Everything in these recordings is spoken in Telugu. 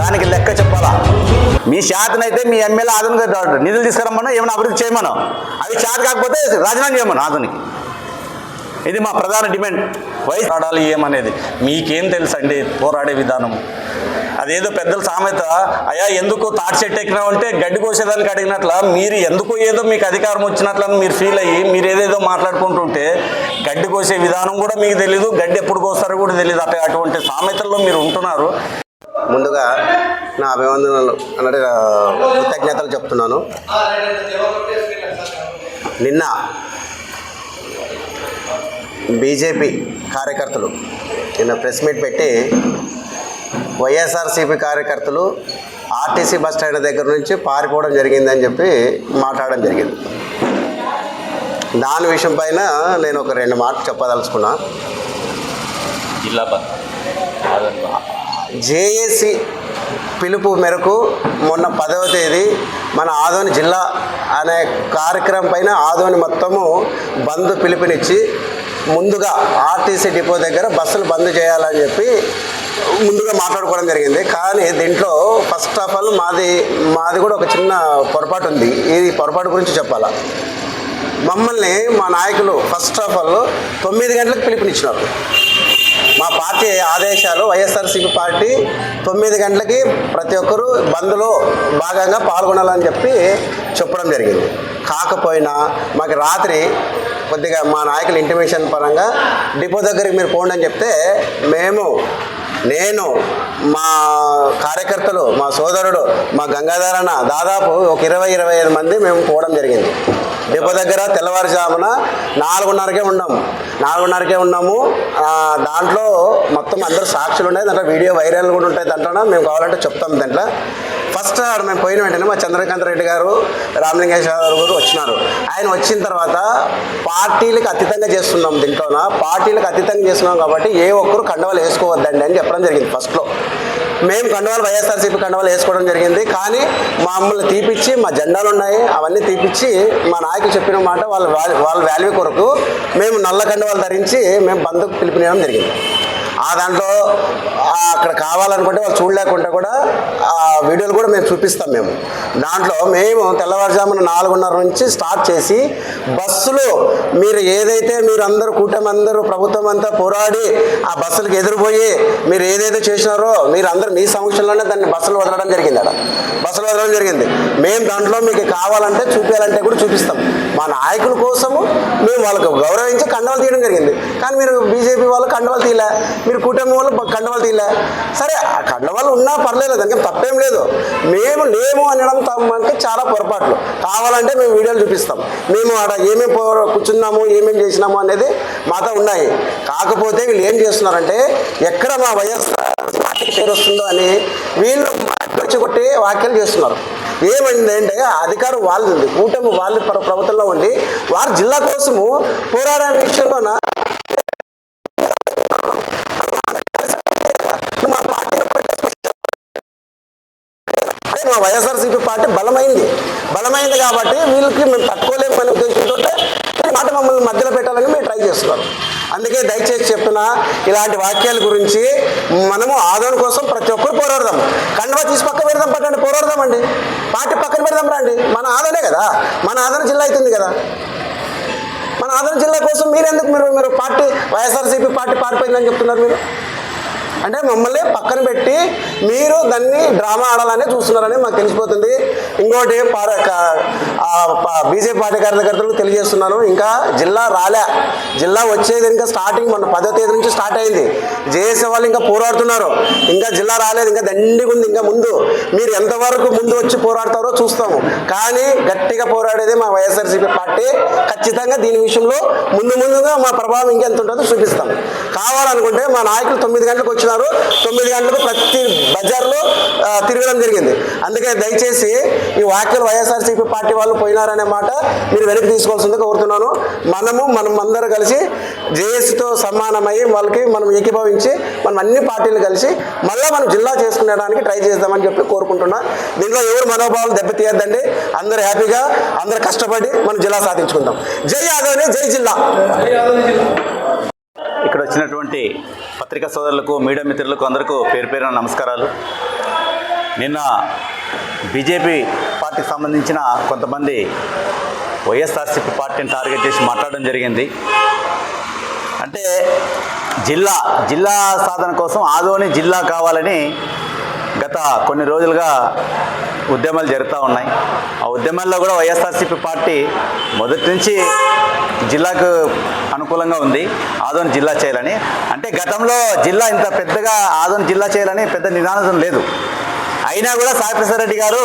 దానికి లెక్క చెప్పాలా? మీ శాతనైతే మీ ఎమ్మెల్యే ఆధునిక నిధులు తీసుకురమ్మను ఏమైనా అభివృద్ధి చేయమను. అవి చేత కాకపోతే రాజీనామా చేయమను ఆధునికి ఇది మా ప్రధాన డిమాండ్. వయసు ఆడాలి ఏమనేది. మీకేం తెలుసు అండి పోరాడే విధానం అదేదో పెద్దల సామెత అయ్యా ఎందుకు తాటి చెట్టు ఎక్కినావు అంటే గడ్డి కోసేదానికి అడిగినట్ల మీరు ఎందుకు ఏదో మీకు అధికారం వచ్చినట్లని మీరు ఫీల్ అయ్యి మీరు ఏదేదో మాట్లాడుకుంటుంటే గడ్డి కోసే విధానం కూడా మీకు తెలీదు గడ్డి ఎప్పుడు కోస్తారో కూడా తెలియదు అటు అటువంటి సామెతల్లో మీరు ఉంటున్నారు. ముందుగా నా అభివందనలు అంటే కృతజ్ఞతలు చెప్తున్నాను. నిన్న బీజేపీ కార్యకర్తలు నిన్న ప్రెస్ మీట్ పెట్టి వైఎస్ఆర్సీపీ కార్యకర్తలు ఆర్టీసీ బస్ స్టాండ్ దగ్గర నుంచి పారిపోవడం జరిగిందని చెప్పి మాట్లాడడం జరిగింది. దాని విషయం పైన నేను ఒక రెండు మాటలు చెప్పదలుచుకున్నా. జిల్లా జేఏసీ పిలుపు మేరకు మొన్న పదవ తేదీ మన ఆదోని జిల్లా అనే కార్యక్రమం పైన ఆదోని మొత్తము బంద్ పిలుపునిచ్చి ముందుగా ఆర్టీసీ డిపో దగ్గర బస్సులు బంద్ చేయాలని చెప్పి ముందుగా మాట్లాడుకోవడం జరిగింది. కానీ దీంట్లో ఫస్ట్ ఆఫ్ ఆల్ మాది మాది కూడా ఒక చిన్న పొరపాటు ఉంది. ఈ పొరపాటు గురించి చెప్పాలా? మమ్మల్ని మా నాయకులు ఫస్ట్ ఆఫ్ ఆల్ తొమ్మిది గంటలకు పిలుపునిచ్చినారు. మా పార్టీ ఆదేశాలు వైఎస్ఆర్సీపీ పార్టీ తొమ్మిది గంటలకి ప్రతి ఒక్కరూ బంద్లో భాగంగా పాల్గొనాలని చెప్పి చెప్పడం జరిగింది. కాకపోయినా మాకు రాత్రి కొద్దిగా మా నాయకుల ఇంటిమేషన్ పరంగా డిపో దగ్గరికి మీరు పోండి అని చెప్తే మేము నేను మా కార్యకర్తలు మా సోదరుడు మా గంగాధరణ దాదాపు ఒక ఇరవై ఇరవై ఐదు మంది మేము పోవడం జరిగింది. డిపో దగ్గర తెల్లవారుజామున నాలుగున్నరకే ఉన్నాము నాలుగున్నరకే ఉన్నాము. దాంట్లో మొత్తం అందరూ సాక్షులు ఉన్నాయి. దాంట్లో వీడియో వైరల్ కూడా ఉంటాయి దాంట్లో మేము కావాలంటే చెప్తాం దాంట్లో. ఫస్ట్ ఆడ మేము పోయిన వెంటనే మా చంద్రకాంత్ రెడ్డి గారు రామలింగేశ్వర గారు వచ్చినారు. ఆయన వచ్చిన తర్వాత పార్టీలకు అతీతంగా చేస్తున్నాం దీంట్లోన? పార్టీలకు అతీతంగా చేస్తున్నాం కాబట్టి ఏ ఒక్కరు కండవాలు వేసుకోవద్దండి అని చెప్పడం జరిగింది ఫస్ట్లో మేము కండవాలు వైఎస్ఆర్సీపీ కండవాలు వేసుకోవడం జరిగింది. కానీ మమ్మల్ని తీపిచ్చి మా జెండాలు ఉన్నాయి అవన్నీ తీపిచ్చి మా నాయకులు చెప్పిన మాట వాళ్ళ వాళ్ళ వాల్యూ కొరకు మేము నల్ల కండవాలు ధరించి మేము బంధుకు పిలిపినడం జరిగింది. ఆ దాంట్లో అక్కడ కావాలనుకుంటే వాళ్ళు చూడలేకుంటే కూడా ఆ వీడియోలు కూడా మేము చూపిస్తాం మేము. దాంట్లో మేము తెల్లవారుజామున నాలుగున్నర నుంచి స్టార్ట్ చేసి బస్సులు మీరు ఏదైతే మీరు అందరూ కూటమి అందరూ ప్రభుత్వం అంతా పోరాడి ఆ బస్సులకు ఎదురుపోయి మీరు ఏదైతే చేసినారో మీరు అందరూ మీ సమక్షంలోనే దాన్ని బస్సులు వదలడం జరిగింది అక్కడ. బస్సులు వదలడం జరిగింది. మేము దాంట్లో మీకు కావాలంటే చూపించాలంటే కూడా చూపిస్తాం. మా నాయకుల కోసము మేము వాళ్ళకు గౌరవించి కండవాలు తీయడం జరిగింది. కానీ మీరు బీజేపీ వాళ్ళు కండవాలు తీయలే. మీరు కూటమి వాళ్ళు కండవాళ్ళు కండవాలు తీయలే. సరే ఆ కండవాళ్ళు ఉన్నా పర్లేదు దానికి తప్పేం లేదు. మేము లేము అనడం తమ్మంటే చాలా పొరపాట్లు. కావాలంటే మేము వీడియోలు చూపిస్తాం. మేము ఆడ ఏమేమి కూర్చున్నాము ఏమేమి చేసినాము అనేది మాతో ఉన్నాయి. కాకపోతే వీళ్ళు ఏం చేస్తున్నారంటే ఎక్కడ మా వైఎస్ఆర్ పార్టీకి పేరు వస్తుందో అని వీళ్ళు కొట్టి వ్యాఖ్యలు చేస్తున్నారు. ఏమైంది అంటే అధికారం వాళ్ళది ఉంది. కూటమి వాళ్ళ ప్రభుత్వంలో ఉండి వారు జిల్లా కోసము పోరాడే విషయంలోన మా వైఎస్ఆర్సీపీ పార్టీ బలమైంది. బలమైంది కాబట్టి వీళ్ళకి మేము తట్టుకోలేము అనే ఉద్దేశంతో మాట మమ్మల్ని మధ్యలో పెట్టాలని మేము ట్రై చేస్తున్నాం. అందుకే దయచేసి చెప్తున్నా ఇలాంటి వాక్యాల గురించి మనము ఆదరణ కోసం ప్రతి ఒక్కరు పోరాడదాం. కండవా తీసి పక్క పెడదాం పట్టండి పోరాడదామండి. పార్టీ పక్కన పెడదాం రండి. మన ఆదరణే కదా. మన ఆదరణ జిల్లా అవుతుంది కదా. మన ఆదరణ జిల్లా కోసం మీరు ఎందుకు మీరు మీరు పార్టీ వైఎస్ఆర్సీపీ పార్టీ పారిపోయిందని చెప్తున్నారు మీరు? అంటే మమ్మల్ని పక్కన పెట్టి మీరు దాన్ని డ్రామా ఆడాలని చూస్తున్నారని మాకు తెలిసిపోతుంది. ఇంకోటి పార బీజేపీ పార్టీ కార్యకర్తలకు తెలియజేస్తున్నాను. ఇంకా జిల్లా రాలే. జిల్లా వచ్చేది ఇంకా స్టార్టింగ్ మొన్న పదో తేదీ నుంచి స్టార్ట్ అయింది. జేఏసీ వాళ్ళు ఇంకా పోరాడుతున్నారు. ఇంకా జిల్లా రాలేదు ఇంకా దండిగా ఉంది ఇంకా ముందు. మీరు ఎంతవరకు ముందు వచ్చి పోరాడతారో చూస్తాము. కానీ గట్టిగా పోరాడేది మా వైఎస్ఆర్సీపీ పార్టీ. ఖచ్చితంగా దీని విషయంలో ముందు ముందుగా మా ప్రభావం ఇంకెంత ఉంటుందో చూపిస్తాం. కావాలనుకుంటే మా నాయకులు తొమ్మిది గంటలకు వచ్చినారు తొమ్మిది గంటలకు ప్రతి బజార్లో తిరగడం జరిగింది. అందుకే దయచేసి ఈ వ్యాఖ్యలు వైఎస్ఆర్సీపీ పార్టీ వాళ్ళు పోయినారనే మాట మీరు వెనక్కి తీసుకోవాల్సింది కోరుతున్నాను. మనము మనం అందరూ కలిసి జేఏసీతో సమానమై వాళ్ళకి మనం ఏకీభవించి మనం అన్ని పార్టీలు కలిసి మళ్ళీ మనం జిల్లా చేసుకునేడానికి ట్రై చేద్దామని చెప్పి కోరుకుంటున్నా. దీంట్లో ఎవరు మనోభావాలు దెబ్బతీయద్దండి. అందరూ హ్యాపీగా అందరూ కష్టపడి మనం జిల్లా సాధించుకుందాం. జై యాదవ్ని జై జిల్లా. ఇక్కడ వచ్చినటువంటి పత్రికా సోదరులకు మీడియా మిత్రులకు అందరికీ పేరు పేరున నమస్కారాలు. నిన్న బీజేపీ పార్టీకి సంబంధించిన కొంతమంది వైఎస్ఆర్సీపీ పార్టీని టార్గెట్ చేసి మాట్లాడడం జరిగింది. అంటే జిల్లా జిల్లా సాధన కోసం ఆదోని జిల్లా కావాలని గత కొన్ని రోజులుగా ఉద్యమాలు జరుగుతూ ఉన్నాయి. ఆ ఉద్యమాల్లో కూడా వైఎస్ఆర్సీపీ పార్టీ మొదటి నుంచి జిల్లాకు అనుకూలంగా ఉంది. ఆదోని జిల్లా చేయాలని. అంటే గతంలో జిల్లా ఇంత పెద్దగా ఆదోని జిల్లా చేయాలని పెద్ద నినాదం లేదు. అయినా కూడా సాయిప్రసాద్ రెడ్డి గారు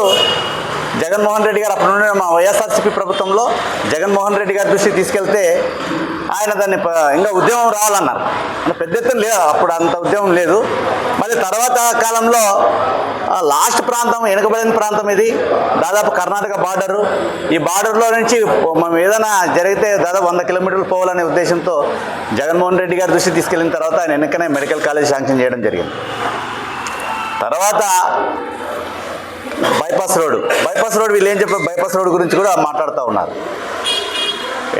జగన్మోహన్ రెడ్డి గారు అప్పుడు మా వైఎస్ఆర్సీపీ ప్రభుత్వంలో జగన్మోహన్ రెడ్డి గారి దృష్టికి తీసుకెళ్తే ఆయన దాన్ని ఇంకా ఉద్యమం రావాలన్నారు. పెద్ద ఎత్తున లేదు అప్పుడు అంత ఉద్యమం లేదు. మళ్ళీ తర్వాత కాలంలో లాస్ట్ ప్రాంతం వెనుకబడిన ప్రాంతం ఇది. దాదాపు కర్ణాటక బార్డరు. ఈ బార్డర్లో నుంచి మనం ఏదైనా జరిగితే దాదాపు వంద కిలోమీటర్లు పోవాలనే ఉద్దేశంతో జగన్మోహన్ రెడ్డి గారి దృష్టికి తీసుకెళ్ళిన తర్వాత ఆయన వెనకనే మెడికల్ కాలేజ్ శాంక్షన్ చేయడం జరిగింది. తర్వాత బైపాస్ రోడ్ బైపాస్ రోడ్ వీళ్ళు ఏం చెప్పారు? బైపాస్ రోడ్ గురించి కూడా మాట్లాడుతూ ఉన్నారు.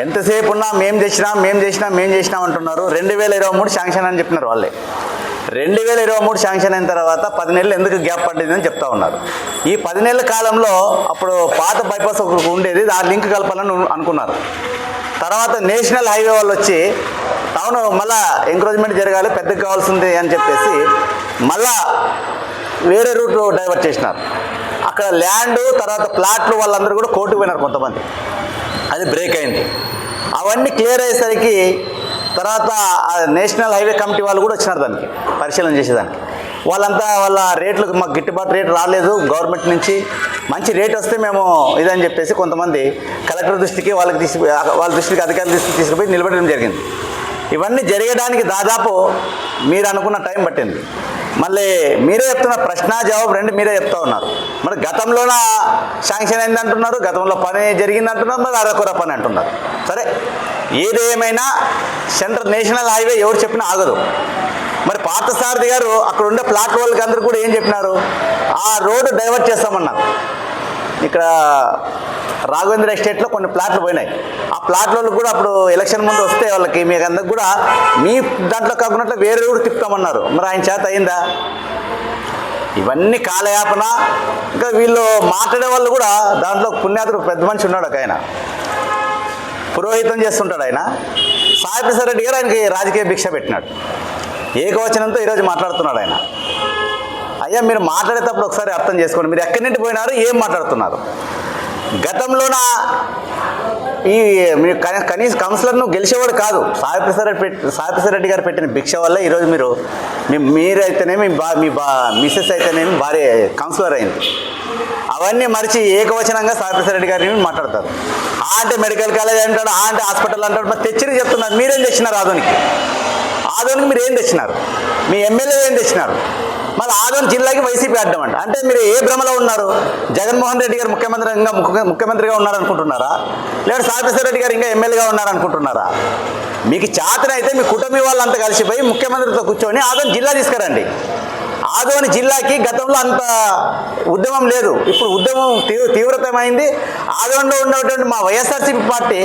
ఎంతసేపు ఉన్నా మేం చేసినాం మేం చేసినాం మేం చేసినాం అంటున్నారు. రెండు వేల ఇరవై మూడు శాంక్షన్ అని చెప్పినారు వాళ్ళే. రెండు వేల ఇరవై మూడు శాంక్షన్ అయిన తర్వాత పది నెలలు ఎందుకు గ్యాప్ పడ్డది అని చెప్తా ఉన్నారు. ఈ పది నెలల కాలంలో అప్పుడు పాత బైపాస్ ఒకరికి ఉండేది ఆ లింక్ కలపాలని అనుకున్నారు. తర్వాత నేషనల్ హైవే వాళ్ళు వచ్చి టౌన్ మళ్ళా ఎంకరేజ్మెంట్ జరగాలి పెద్దగా కావాల్సింది అని చెప్పేసి మళ్ళా వేరే రూట్ డైవర్ట్ చేసినారు. అక్కడ ల్యాండ్ తర్వాత ప్లాట్లు వాళ్ళందరూ కూడా కోర్టుకు పోయినారు కొంతమంది. అది బ్రేక్ అయింది. అవన్నీ క్లియర్ అయ్యేసరికి తర్వాత నేషనల్ హైవే కమిటీ వాళ్ళు కూడా వచ్చినారు దానికి పరిశీలన చేసేదానికి. వాళ్ళంతా వాళ్ళ రేట్లు మాకు గిట్టుబాటు రేటు రాలేదు గవర్నమెంట్ నుంచి మంచి రేట్ వస్తే మేము ఇదని చెప్పేసి కొంతమంది కలెక్టర్ దృష్టికి వాళ్ళకి తీసి వాళ్ళ దృష్టికి అధికారుల దృష్టికి తీసుకుపోయి నిలబెట్టడం జరిగింది. ఇవన్నీ జరగడానికి దాదాపు మీరు అనుకున్న టైం పట్టింది. మళ్ళీ మీరే చెప్తున్న ప్రశ్న జవాబు రెండు మీరే చెప్తా ఉన్నారు. మరి గతంలోన శాంక్షన్ అయింది అంటున్నారు గతంలో పని జరిగింది అంటున్నారు మరి అరకొర పని అంటున్నారు. సరే ఏదేమైనా సెంట్రల్ నేషనల్ హైవే ఎవరు చెప్పినా ఆగదు. మరి పార్థసారథి గారు అక్కడ ఉండే ప్లాట్ వాళ్ళకి అందరూ కూడా ఏం చెప్పినారు? ఆ రోడ్డు డైవర్ట్ చేస్తామన్నారు. ఇక్కడ రాఘవేంద్ర ఎస్టేట్లో కొన్ని ప్లాట్లు పోయినాయి. ఆ ప్లాట్లలో కూడా అప్పుడు ఎలక్షన్ ముందు వస్తే వాళ్ళకి మీకు అందరికి కూడా మీ దాంట్లో కాకుండా వేరే కూడా తిప్పుతామన్నారు. మరి ఆయన చేత అయిందా? ఇవన్నీ కాలయాపన. ఇంకా వీళ్ళు మాట్లాడే వాళ్ళు కూడా దాంట్లో పుణ్యాతుడు పెద్ద మనిషి ఉన్నాడు ఒక ఆయన. పురోహితం చేస్తుంటాడు ఆయన. సాయి ప్రసాద్ రెడ్డి గారు ఆయనకి రాజకీయ భిక్ష పెట్టినాడు. ఏకవచనంతో ఈరోజు మాట్లాడుతున్నాడు ఆయన. అయ్యా మీరు మాట్లాడేటప్పుడు ఒకసారి అర్థం చేసుకోండి. మీరు ఎక్కడి నుండి పోయినారు ఏం మాట్లాడుతున్నారు? గతంలోన ఈ మీరు కనీసం కనీస కౌన్సిలర్ను గెలిచేవాడు కాదు. సాయి రెడ్డి పెట్టి రెడ్డి గారు పెట్టిన భిక్ష వల్ల ఈరోజు మీరు మీ మీరైతేనేమి బా మీ బా మిస్సెస్ అయితేనేమి భార్య కౌన్సిలర్ అయింది. అవన్నీ మరిచి ఏకవచనంగా సాయిప్రసాద్ రెడ్డి గారిని మాట్లాడతారు. ఆ అంటే మెడికల్ కాలేజ్ అంటాడు ఆ అంటే హాస్పిటల్ అంటాడు మరి తెచ్చిరి చెప్తున్నారు. మీరేం చేసినారు ఆధునికి? ఆదోనికి మీరు ఏం తెచ్చినారు? మీ ఎమ్మెల్యే ఏం తెచ్చినారు? మళ్ళీ ఆదోని జిల్లాకి వైసీపీ అడ్డం అంట. అంటే మీరు ఏ భ్రమలో ఉన్నారు? జగన్మోహన్ రెడ్డి గారు ముఖ్యమంత్రిగా ముఖ్య- ముఖ్యమంత్రిగా ఉన్నారనుకుంటున్నారా? లేదా సాయిప్రసాద్ రెడ్డి గారు ఇంకా ఎమ్మెల్యేగా ఉన్నారనుకుంటున్నారా? మీకు చేతనైతే మీ కుటుంబీ వాళ్ళంతా కలిసిపోయి ముఖ్యమంత్రితో కూర్చొని ఆదోని జిల్లా తీసుకురండి. ఆదోని జిల్లాకి గతంలో అంత ఉద్యమం లేదు. ఇప్పుడు ఉద్యమం తీవ్ర తీవ్రతమైంది. ఆదోన్లో ఉన్నటువంటి మా వైఎస్ఆర్సీపీ పార్టీ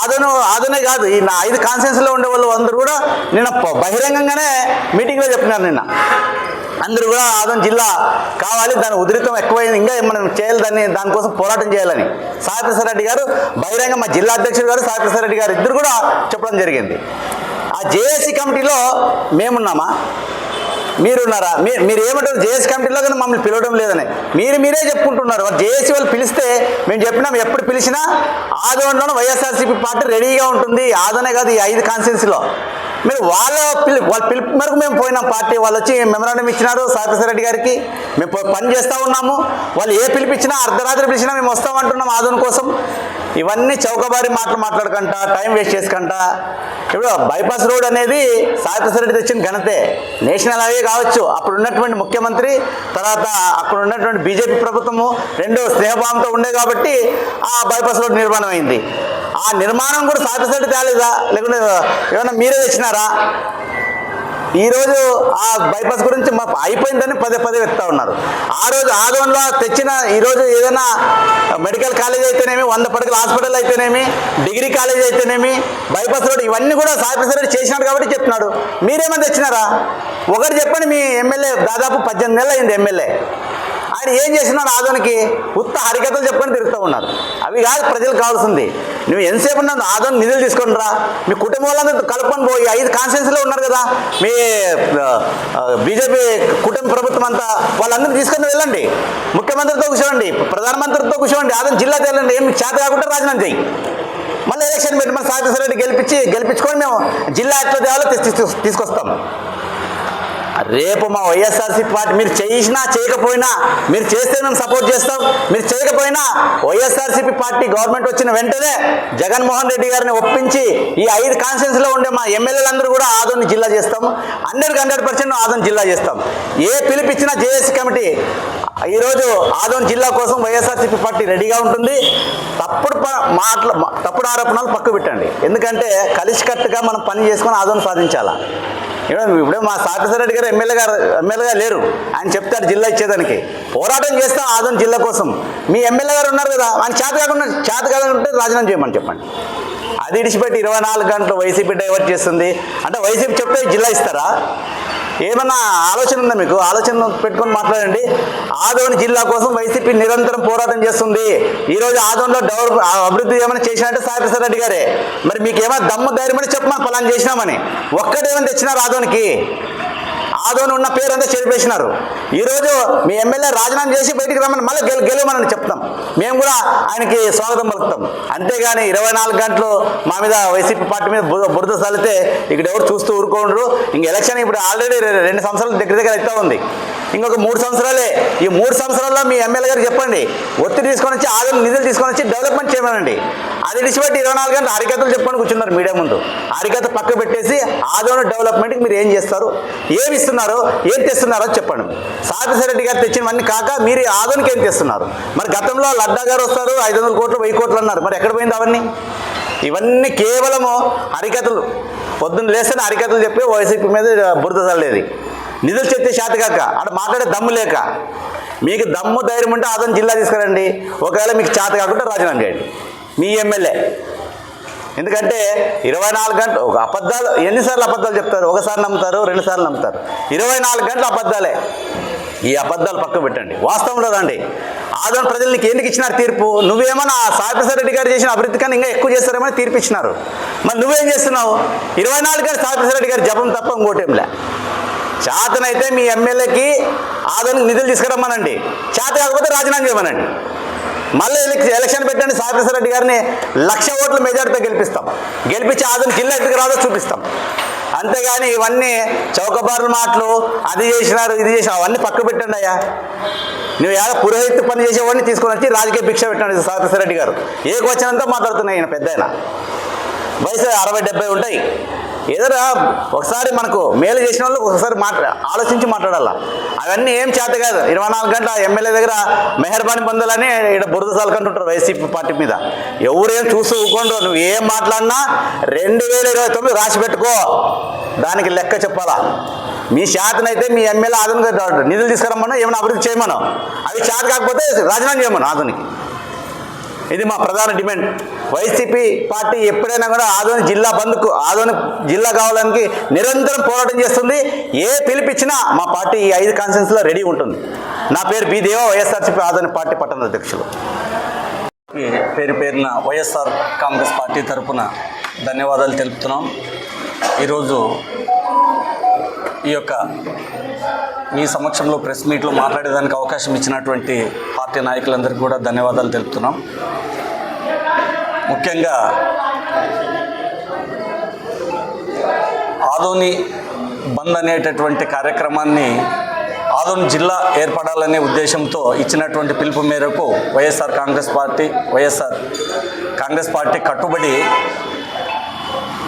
ఆదోను ఆదోనే కాదు ఈ నా ఐదు కాన్ఫరెన్స్లో ఉండే వాళ్ళు అందరూ కూడా నిన్న బహిరంగంగానే మీటింగ్లో చెప్పినారు నిన్న. అందరూ కూడా ఆదోన్ జిల్లా కావాలి దాని ఉధృతం ఎక్కువైంది ఇంకా మనం చేయాలి దాన్ని దానికోసం పోరాటం చేయాలని. సాయిప్రసాద్ రెడ్డి గారు బహిరంగ మా జిల్లా అధ్యక్షుడు గారు సాయిప్రసాద్ రెడ్డి గారు ఇద్దరు కూడా చెప్పడం జరిగింది. ఆ జేఏసీ కమిటీలో మేమున్నామా? మీరున్నారా? మీరు మీరు ఏమంటారు జేఎస్ కమిటీలో కానీ మమ్మల్ని పిలవడం లేదని. మీరు మీరే చెప్పుకుంటున్నారు. జేఏసీ వాళ్ళు పిలిస్తే మేము చెప్పినాం ఎప్పుడు పిలిచినా ఆదోన్లోనే వైఎస్ఆర్సీపీ పార్టీ రెడీగా ఉంటుంది. ఆదోనే కాదు ఈ ఐదు కాన్స్టిట్యున్సీలో. మీరు వాళ్ళ పిలి వాళ్ళ పిలుపు మేరకు మేము పోయినాం పార్టీ. వాళ్ళు వచ్చి మెమరాండం ఇచ్చినారు సాయిప్రసాద్ రెడ్డి గారికి. మేము పని చేస్తూ ఉన్నాము. వాళ్ళు ఏ పిలిపించినా అర్ధరాత్రి పిలిచినా మేము వస్తామంటున్నాం ఆదోన్ కోసం. ఇవన్నీ చౌకబారి మాటలు మాట్లాడకంట టైం వేస్ట్ చేసుకుంటా. ఇప్పుడు బైపాస్ రోడ్ అనేది సాయిప్రసాద్ తెచ్చిన ఘనతే. నేషనల్ హైవే కావచ్చు అప్పుడు ఉన్నటువంటి ముఖ్యమంత్రి తర్వాత అక్కడ ఉన్నటువంటి బీజేపీ ప్రభుత్వము రెండో స్నేహభావంతో ఉండే కాబట్టి ఆ బైపాస్ రోడ్ నిర్మాణం అయింది ఆ నిర్మాణం కూడా సాయిప్రసాద్ తేలేదా? లేకుంటే ఏమైనా మీరే తెచ్చినారా? ఈరోజు ఆ బైపాస్ గురించి మా అయిపోయిందని పదే పదే వెళ్తా ఉన్నారు. ఆ రోజు ఆదోన్లో తెచ్చిన ఈరోజు ఏదైనా మెడికల్ కాలేజ్ అయితేనేమి వంద పడకల హాస్పిటల్ అయితేనేమి డిగ్రీ కాలేజ్ అయితేనేమి బైపాస్ రోడ్ ఇవన్నీ కూడా సాయి ప్రసాద్ రెడ్డి చేసినాడు కాబట్టి చెప్తున్నాడు. మీరేమైనా తెచ్చినారా? ఒకటి చెప్పండి మీ ఎమ్మెల్యే దాదాపు పద్దెనిమిది నెలలు అయింది ఎమ్మెల్యే. ఆయన ఏం చేసినా ఆదోనికి? ఉత్త హరికథలు చెప్పుకొని తిరుగుతూ ఉన్నారు. అవి కాదు ప్రజలకు కావాల్సింది. నువ్వు ఎంతసేపు ఉన్నావు ఆదోని నిధులు తీసుకొని రా. మీ కుటుంబం వాళ్ళందరూ కలుపుకొని పోయి ఐదు కాన్స్టిట్యూన్సీలో ఉన్నారు కదా. మీ బీజేపీ కుటుంబ ప్రభుత్వం అంతా వాళ్ళందరూ తీసుకొని వెళ్ళండి. ముఖ్యమంత్రితో కూర్చోండి ప్రధానమంత్రితో కూర్చోండి ఆదోని జిల్లా వెళ్ళండి ఏం చేత కాకుండా రాజీనామా చేయి. మళ్ళీ ఎలక్షన్ పెట్టి మన సాగర్ రెడ్డి గెలిపించి గెలిపించుకొని మేము జిల్లా ఎట్లా తేవాలో తీసుకొస్తాం. రేపు మా వైఎస్ఆర్సీ పార్టీ మీరు చేసినా చేయకపోయినా మీరు చేస్తే మేము సపోర్ట్ చేస్తాం. మీరు చేయకపోయినా వైఎస్ఆర్సీపీ పార్టీ గవర్నమెంట్ వచ్చిన వెంటనే జగన్మోహన్ రెడ్డి గారిని ఒప్పించి ఈ ఐదు కాన్స్టిట్యూన్స్లో ఉండే మా ఎమ్మెల్యేలందరూ కూడా ఆదోని జిల్లా చేస్తాం. హండ్రెడ్కి హండ్రెడ్ పర్సెంట్ ఆదోని జిల్లా చేస్తాం. ఏ పిలిపించినా జేఏసీ కమిటీ ఈరోజు ఆదోని జిల్లా కోసం వైఎస్ఆర్సీపీ పార్టీ రెడీగా ఉంటుంది. తప్పుడు ప- మాటలు తప్పుడు ఆరోపణలు పక్క పెట్టండి. ఎందుకంటే కలిసికట్టుగా మనం పని చేసుకొని ఆదోని సాధించాలా? ఇప్పుడు ఇప్పుడే మా గారు రెడ్డి గారు ఎమ్మెల్యే గారు ఎమ్మెల్యేగా లేరు. ఆయన చెప్తారు జిల్లా ఇచ్చేదానికి. పోరాటం చేస్తాం ఆదం జిల్లా కోసం. మీ ఎమ్మెల్యే గారు ఉన్నారు కదా ఆయన చేత కాకుండా చేత కాకుండా రాజీనామా చేయమని చెప్పండి. అది ఇడిచిపెట్టి ఇరవై నాలుగు గంటలు వైసీపీ డైవర్ట్ చేస్తుంది. అంటే వైసీపీ చెప్తే జిల్లా ఇస్తారా? ఏమన్నా ఆలోచన ఉందా మీకు? ఆలోచన పెట్టుకొని మాట్లాడండి. ఆదోని జిల్లా కోసం వైసీపీ నిరంతరం పోరాటం చేస్తుంది. ఈరోజు ఆదోన్లో డెవలప్ అభివృద్ధి ఏమైనా చేసినట్టే సాయిప్రసాద్ రెడ్డి గారే. మరి మీకు ఏమైనా దమ్ము ధైర్యం అంటే చెప్పమని పలాన్ చేసినామని. ఒక్కటేమైనా తెచ్చినారు ఆదోనికి? ఆదోని ఉన్న పేరు అంతా చెరిపేసినారు. ఈరోజు మీ ఎమ్మెల్యే రాజీనామా చేసి బయటికి రమ్మని మళ్ళీ గెలు గెలవమని చెప్తాం. మేము కూడా ఆయనకి స్వాగతం పలుకుతాం. అంతేగాని ఇరవై నాలుగు గంటలు మా మీద వైసీపీ పార్టీ మీద బురద బురద చల్లితే ఇక్కడ ఎవరు చూస్తూ ఊరుకోండ్రు. ఇంక ఎలక్షన్ ఇప్పుడు ఆల్రెడీ రెండు సంవత్సరాలు దగ్గర దగ్గర అవుతా ఉంది. ఇంకొక మూడు సంవత్సరాలే. ఈ మూడు సంవత్సరాల్లో మీ ఎమ్మెల్యే గారు చెప్పండి. ఒత్తిడి తీసుకొని వచ్చి ఆదరణ నిధులు తీసుకొని వచ్చి డెవలప్మెంట్ చేయమనండి అది విడిచిపెట్టి ఇరవై నాలుగు గంటలు హరికథలు చెప్పుకొని కూర్చున్నారు మీడియా ముందు. హరికథ పక్క పెట్టేసి ఆదోళన డెవలప్మెంట్కి మీరు ఏం చేస్తారు? ఏమి ఇస్తున్నారు? ఏం తెస్తున్నారో చెప్పండి. సాగశరెడ్డి గారు తెచ్చినవన్నీ కాక మీరు ఆదోనికి ఏం తెస్తున్నారు మరి గతంలో లడ్డా గారు వస్తారు ఐదు వందల కోట్లు వెయ్యి కోట్లు అన్నారు. మరి ఎక్కడ పోయింది అవన్నీ? ఇవన్నీ కేవలము హరికథలు. పొద్దున్న లేస్తేనే హరికథలు చెప్పి వైసీపీ మీద బురద చల్లేది. నిధులు చెప్తే శాత కాక అక్కడ మాట్లాడే దమ్ము లేక. మీకు దమ్ము ధైర్యం ఉంటే ఆదోని జిల్లా తీసుకురండి. ఒకవేళ మీకు చేత కాకుండా రాజీనామా చేయండి. మీ ఎమ్మెల్యే. ఎందుకంటే ఇరవై నాలుగు గంటలు ఒక అబద్ధాలు ఎన్నిసార్లు అబద్ధాలు చెప్తారు? ఒకసారి నమ్ముతారు రెండుసార్లు నమ్ముతారు. ఇరవై నాలుగు గంటలు అబద్ధాలే. ఈ అబద్ధాలు పక్క పెట్టండి. వాస్తవంలో రండి. ఆదోని ప్రజలు నీకు ఎందుకు ఇచ్చినారు తీర్పు? నువ్వేమన్నా సాయిప్రసాద్ రెడ్డి గారు చేసిన అభివృద్ధి కన్నా ఇంకా ఎక్కువ చేస్తారేమని తీర్పు ఇచ్చినారు. మరి నువ్వేం చేస్తున్నావు? ఇరవై నాలుగు గారు సాయిప్రసాద్ రెడ్డి గారు జపం తప్ప ఇంకోటేంలే చేతనైతే మీ ఎమ్మెల్యేకి ఆదోనికి నిధులు తీసుకురమ్మనండి. చేత కాకపోతే రాజీనామా చేయమనండి. మళ్ళీ ఎలక్షన్ పెట్టండి సాయిప్రసాద్ రెడ్డి గారిని. లక్ష ఓట్ల మెజార్టీతో గెలిపిస్తాం. గెలిపించి ఆదోని కింద ఎత్తుకు రాదో చూపిస్తాం. అంతేగాని ఇవన్నీ చౌకబారుల మాటలు అది చేసినారు ఇది చేసిన అవన్నీ పక్క పెట్టండి అయ్యా. నువ్వు ఏదో పురోహిత పని చేసేవాడిని తీసుకొని వచ్చి రాజకీయ భిక్ష పెట్టాడు సాయిప్రసాద్ రెడ్డి గారు. ఏ వచ్చినంతా మాట్లాడుతున్నాయి ఆయన పెద్ద ఆయన. వయసు అరవై డెబ్బై ఉంటాయి. ఏదైనా ఒకసారి మనకు మేలు చేసిన వాళ్ళు ఒకసారి మాట్లా ఆలోచించి మాట్లాడాలా? అవన్నీ ఏం చేత కాదు. ఇరవై నాలుగు గంటల ఎమ్మెల్యే దగ్గర మెహర్బాని పొందాలని ఇక్కడ బురద సలకంటుంటారు వైసీపీ పార్టీ మీద. ఎవరేం చూసుకోండు నువ్వు ఏం మాట్లాడినా రెండు వేల ఇరవై తొమ్మిది రాసి పెట్టుకో. దానికి లెక్క చెప్పాలా? మీ శాతనైతే మీ ఎమ్మెల్యే ఆధునిక నిధులు తీసుకురమ్మను ఏమైనా అభివృద్ధి చేయమను. అవి చేత కాకపోతే రాజీనామా చేయమను ఆధునికి ఇది మా ప్రధాన డిమాండ్. వైసీపీ పార్టీ ఎప్పుడైనా కూడా ఆదోని జిల్లా బంద్కు ఆదోని జిల్లా కావడానికి నిరంతరం పోరాటం చేస్తుంది. ఏ పిలిపించినా మా పార్టీ ఈ ఐదు కాన్సెన్స్లో రెడీ ఉంటుంది. నా పేరు బి దేవ వైఎస్ఆర్సీపీ ఆదోని పార్టీ పట్టణ అధ్యక్షులు. ఈ పేరు పేరున వైఎస్ఆర్ కాంగ్రెస్ పార్టీ తరఫున ధన్యవాదాలు తెలుపుతున్నాం. ఈరోజు ఈ యొక్క మీ సమక్షంలో ప్రెస్ మీట్లో మాట్లాడేదానికి అవకాశం ఇచ్చినటువంటి పార్టీ నాయకులందరికీ కూడా ధన్యవాదాలు తెలుపుతున్నాం. ముఖ్యంగా ఆదోని బంద్ అనేటటువంటి కార్యక్రమాన్ని ఆదోని జిల్లా ఏర్పడాలనే ఉద్దేశంతో ఇచ్చినటువంటి పిలుపు మేరకు వైఎస్ఆర్ కాంగ్రెస్ పార్టీ వైఎస్ఆర్ కాంగ్రెస్ పార్టీ కట్టుబడి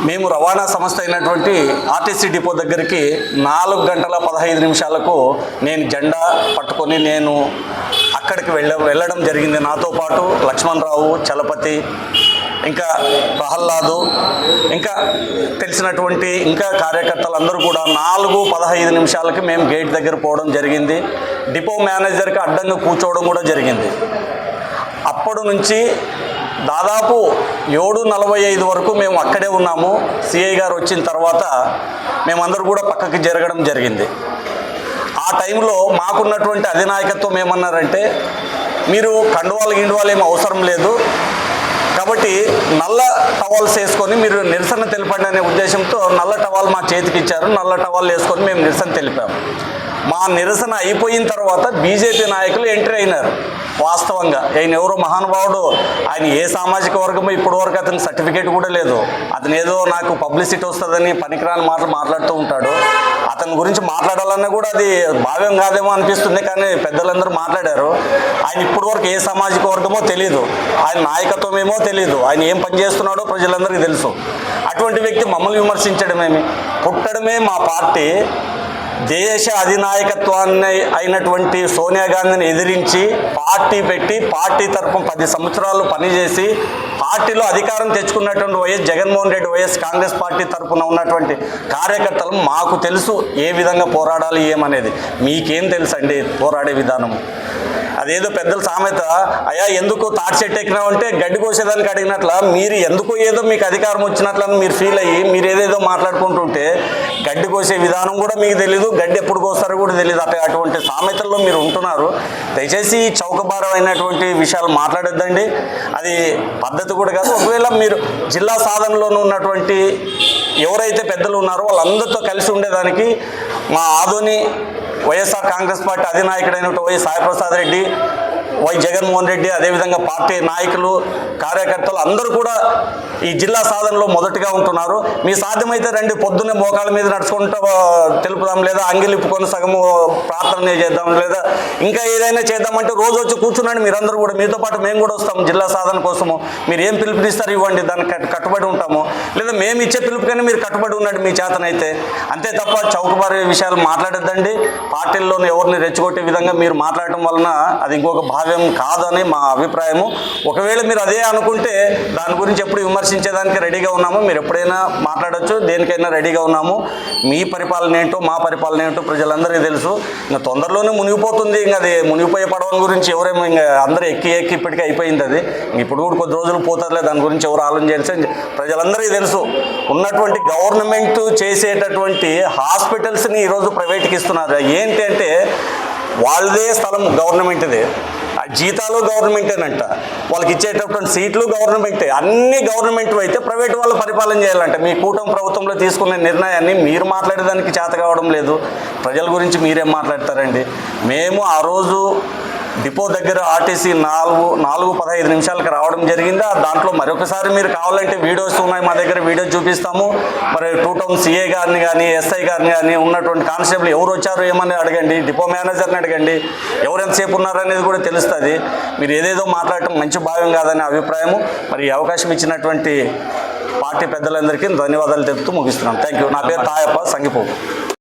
మేము రవాణా సంస్థ అయినటువంటి ఆర్టీసీ డిపో దగ్గరికి నాలుగు గంటల పదహైదు నిమిషాలకు నేను జెండా పట్టుకొని నేను అక్కడికి వెళ్ళ వెళ్ళడం జరిగింది. నాతో పాటు లక్ష్మణరావు చలపతి ఇంకా ప్రహ్లాదు ఇంకా తెలిసినటువంటి ఇంకా కార్యకర్తలందరూ కూడా నాలుగు పదహైదు నిమిషాలకి మేము గేట్ దగ్గర పోవడం జరిగింది. డిపో మేనేజర్కి అడ్డంగా కూర్చోవడం కూడా జరిగింది. అప్పటి నుంచి దాదాపు ఏడు నలభై ఐదు వరకు మేము అక్కడే ఉన్నాము. సిఐ గారు వచ్చిన తర్వాత మేమందరూ కూడా పక్కకి జరగడం జరిగింది. ఆ టైంలో మాకున్నటువంటి అధినాయకత్వం ఏమన్నారంటే మీరు కండువాలు గిండువాలు ఏమి అవసరం లేదు. కాబట్టి నల్ల టవాల్స్ వేసుకొని మీరు నిరసన తెలపండి అనే ఉద్దేశంతో నల్ల టవాల్ మా చేతికి ఇచ్చారు. నల్ల టవాల్ వేసుకొని మేము నిరసన తెలిపాము. మా నిరసన అయిపోయిన తర్వాత బీజేపీ నాయకులు ఎంట్రీ అయినారు. వాస్తవంగా ఆయన ఎవరో మహానుభావుడు? ఆయన ఏ సామాజిక వర్గమో ఇప్పటి వరకు అతని సర్టిఫికేట్ కూడా లేదు. అతను ఏదో నాకు పబ్లిసిటీ వస్తుందని పనికిరాని మాటలు మాట్లాడుతూ ఉంటాడు. అతని గురించి మాట్లాడాలన్నా కూడా అది భావ్యం కాదేమో అనిపిస్తుంది కానీ పెద్దలందరూ మాట్లాడారు. ఆయన ఇప్పటి వరకు ఏ సామాజిక వర్గమో తెలియదు ఆయన నాయకత్వం ఏమో తెలియదు ఆయన ఏం పని చేస్తున్నాడో ప్రజలందరికీ తెలుసు. అటువంటి వ్యక్తి మమ్మల్ని విమర్శించడమేమి? పుట్టడమే మా పార్టీ. దేశ అధినాయకత్వాన్ని అయినటువంటి సోనియా గాంధీని ఎదిరించి పార్టీ పెట్టి పార్టీ తరఫున పది సంవత్సరాలు పనిచేసి పార్టీలో అధికారం తెచ్చుకున్నటువంటి YS Jaganmohan Reddy YS Congress party తరఫున ఉన్నటువంటి కార్యకర్తలు మాకు తెలుసు ఏ విధంగా పోరాడాలి ఏమనేది. మీకేం తెలుసండి పోరాడే విధానం అదేదో పెద్దల సామెత. అయ్యా ఎందుకు తాటి చెట్టు ఎక్కినామంటే గడ్డి కోసేదానికి అడిగినట్ల మీరు ఎందుకు ఏదో మీకు అధికారం వచ్చినట్లని మీరు ఫీల్ అయ్యి మీరు ఏదేదో మాట్లాడుకుంటుంటే గడ్డి కోసే విధానం కూడా మీకు తెలియదు గడ్డి ఎప్పుడు కోస్తారో కూడా తెలియదు అటు అటువంటి సామెతల్లో మీరు ఉంటున్నారు. దయచేసి ఈ చౌకబారమైనటువంటి విషయాలు మాట్లాడొద్దండి. అది పద్ధతి కూడా కాదు. ఒకవేళ మీరు జిల్లా సాధనలోనూ ఉన్నటువంటి ఎవరైతే పెద్దలు ఉన్నారో వాళ్ళందరితో కలిసి ఉండేదానికి మా ఆధుని వైఎస్ఆర్ కాంగ్రెస్ పార్టీ అధినాయకుడైనటువంటి వై సాయిప్రసాద్ రెడ్డి వై జగన్మోహన్ రెడ్డి అదేవిధంగా పార్టీ నాయకులు కార్యకర్తలు అందరూ కూడా ఈ జిల్లా సాధనలో మొదటిగా ఉంటున్నారు. మీ సాధ్యమైతే రండి పొద్దున్నే మోకాళ్ళ మీద నడుచుకుంటూ తెలుపుదాం లేదా అంగిలిప్పుకొని సగము ప్రార్థన చేద్దాం లేదా ఇంకా ఏదైనా చేద్దామంటే రోజు వచ్చి కూర్చున్నాండి మీరందరూ కూడా మీతో పాటు మేము కూడా వస్తాం. జిల్లా సాధన కోసము మీరు ఏం పిలుపునిస్తారు ఇవ్వండి దానికి కట్టుబడి ఉంటాము. లేదా మేము ఇచ్చే పిలుపుకైనా మీరు కట్టుబడి ఉన్నాడు మీ చేతనైతే. అంతే తప్ప చౌకబారే విషయాలు మాట్లాడొద్దండి. పార్టీల్లోనే ఎవరిని రెచ్చగొట్టే విధంగా మీరు మాట్లాడటం వలన అది ఇంకొక భావ్యం కాదని మా అభిప్రాయము. ఒకవేళ మీరు అదే అనుకుంటే దాని గురించి ఎప్పుడు విమర్శించేదానికి రెడీగా ఉన్నాము. మీరు ఎప్పుడైనా మాట్లాడొచ్చు దేనికైనా రెడీగా ఉన్నాము. మీ పరిపాలన ఏంటో మా పరిపాలన ఏంటో ప్రజలందరికీ తెలుసు. ఇంకా తొందరలోనే మునిగిపోతుంది. ఇంకా అది మునిగిపోయే పడవల గురించి ఎవరేమో ఇంకా అందరూ ఎక్కి ఎక్కి ఇప్పటికీ అయిపోయింది అది. ఇప్పుడు కూడా కొద్ది రోజులు పోతారులే దాని గురించి ఎవరు ఆలోచన చేయాల్సి ప్రజలందరికీ తెలుసు. ఉన్నటువంటి గవర్నమెంట్ చేసేటటువంటి హాస్పిటల్స్ని ఈరోజు ప్రైవేట్కి ఇస్తున్నారు. ఏంటంటే వాళ్ళదే స్థలం గవర్నమెంట్ది. జీతాలు గవర్నమెంటేనంట. వాళ్ళకి ఇచ్చేటటువంటి సీట్లు గవర్నమెంటే. అన్ని గవర్నమెంట్ అయితే ప్రైవేట్ వాళ్ళు పరిపాలన చేయాలంట. మీ కూటమి ప్రభుత్వంలో తీసుకునే నిర్ణయాన్ని మీరు మాట్లాడేదానికి చేత కావడం లేదు. ప్రజల గురించి మీరేం మాట్లాడతారండి? మేము ఆ రోజు డిపో దగ్గర ఆర్టీసీ నాలుగు నాలుగు పదహైదు నిమిషాలకు రావడం జరిగింది? ఆ దాంట్లో మరొకసారి మీరు కావాలంటే వీడియోస్ ఉన్నాయి మా దగ్గర వీడియోస్ చూపిస్తాము. మరి టూ టౌన్ సిఏ గారిని కానీ ఎస్ఐ గారిని కానీ ఉన్నటువంటి కానిస్టేబుల్ ఎవరు వచ్చారు ఏమని అడగండి డిపో మేనేజర్ని అడగండి. ఎవరు ఎంతసేపు ఉన్నారు అనేది కూడా తెలుస్తుంది. మీరు ఏదేదో మాట్లాడటం మంచి భావ్యం కాదనే అభిప్రాయము. మరి అవకాశం ఇచ్చినటువంటి పార్టీ పెద్దలందరికీ ధన్యవాదాలు తెలుపుతూ ముగిస్తున్నాం. థ్యాంక్ యూ నా పేరు తాయప్ప సంగిపోపు